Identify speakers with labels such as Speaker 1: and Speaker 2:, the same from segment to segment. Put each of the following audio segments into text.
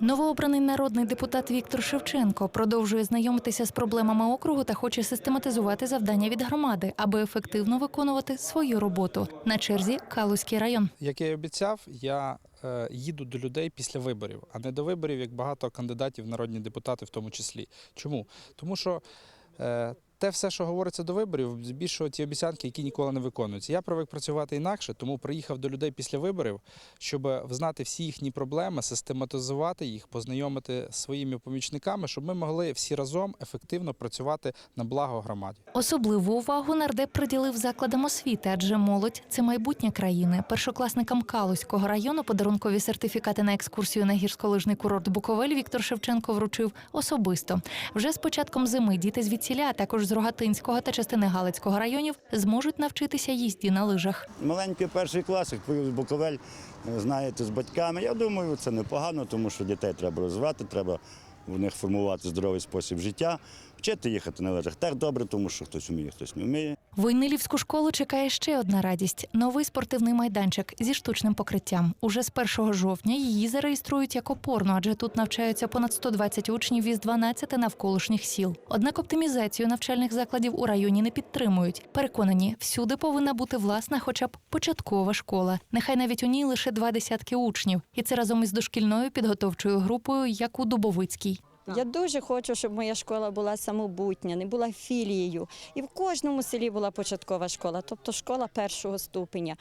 Speaker 1: Новообраний народний депутат Віктор Шевченко продовжує знайомитися з проблемами округу та хоче систематизувати завдання від громади, аби ефективно виконувати свою роботу. На черзі Калузький район.
Speaker 2: Як я і обіцяв, я е, їду до людей після виборів, а не до виборів, як багато кандидатів, народні депутати, в тому числі. Чому? Тому що е, те все, що говориться до виборів, збільшує ті обіцянки, які ніколи не виконуються. Я привик працювати інакше, тому приїхав до людей після виборів, щоб взнати всі їхні проблеми, систематизувати їх, познайомити своїми помічниками, щоб ми могли всі разом ефективно працювати на благо громаді.
Speaker 1: Особливу увагу нардеп приділив закладам освіти, адже молодь це майбутнє країни. Першокласникам Калузького району подарункові сертифікати на екскурсію на гірськолижний курорт Буковель Віктор Шевченко вручив особисто. Вже з початком зими діти звідсіля, також з Рогатинського та частини Галицького районів зможуть навчитися їзді на лижах.
Speaker 3: Маленький перший клас, поїв з Буковель, е, знаєте, з батьками. Я думаю, це непогано, тому що дітей треба розвивати, треба в них формувати здоровий спосіб життя. Вчити їхати на лежах так добре, тому що хтось вміє, хтось не вміє.
Speaker 1: Войнилівську школу чекає ще одна радість: новий спортивний майданчик зі штучним покриттям. Уже з 1 жовтня її зареєструють як опорну, адже тут навчаються понад 120 учнів із 12 навколишніх сіл. Однак оптимізацію навчальних закладів у районі не підтримують. Переконані, всюди повинна бути власна, хоча б початкова школа. Нехай навіть у ній лише два десятки учнів, і це разом із дошкільною підготовчою групою, як у Дубовицькій.
Speaker 4: Я дуже хочу, щоб моя школа була самобутня, не була філією. І в кожному селі була початкова школа, тобто школа першого ступеня.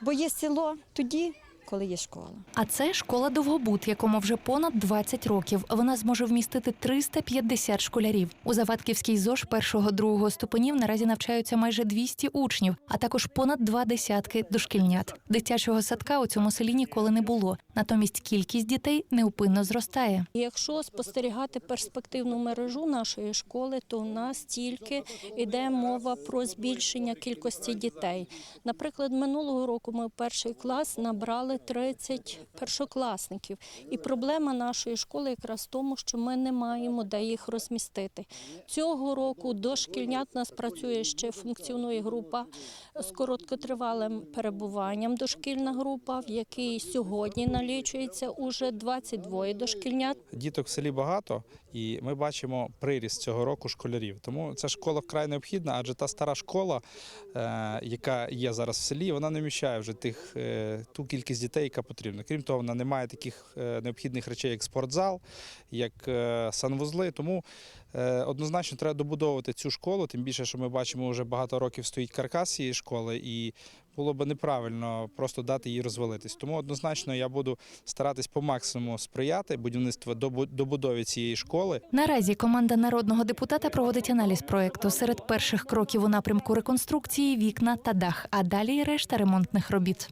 Speaker 4: Бо є село тоді, коли є школа.
Speaker 1: А це школа Довгобут, якому вже понад 20 років. Вона зможе вмістити 350 школярів. У Завадківській ЗОЖ першого-другого ступенів наразі навчаються майже 200 учнів, а також понад два десятки дошкільнят. Дитячого садка у цьому селі ніколи не було. Натомість кількість дітей неупинно зростає.
Speaker 5: Якщо спостерігати перспективну мережу нашої школи, то у нас тільки йде мова про збільшення кількості дітей. Наприклад, минулого року ми перший клас набрали 30 першокласників. І проблема нашої школи якраз в тому, що ми не маємо де їх розмістити. Цього року до шкільнят у нас працює ще функціонує група з короткотривалим перебуванням. Дошкільна група, в якій сьогодні налічується уже 22 дошкільнят.
Speaker 2: Діток в селі багато, і ми бачимо приріст цього року школярів. Тому ця школа вкрай необхідна, адже та стара школа, е, яка є зараз в селі, вона не вміщає вже тих, е, ту кількість дітей, яка потрібна. Крім того, вона не має таких е, необхідних речей, як спортзал, як е, санвузли. Тому е, однозначно треба добудовувати цю школу, тим більше, що ми бачимо, вже багато років стоїть каркас цієї школи, і було б неправильно просто дати їй розвалитись. Тому однозначно я буду старатись по максимуму сприяти будівництву добудові цієї школи.
Speaker 1: Наразі команда народного депутата проводить аналіз проекту. Серед перших кроків у напрямку реконструкції вікна та дах, а далі решта ремонтних робіт.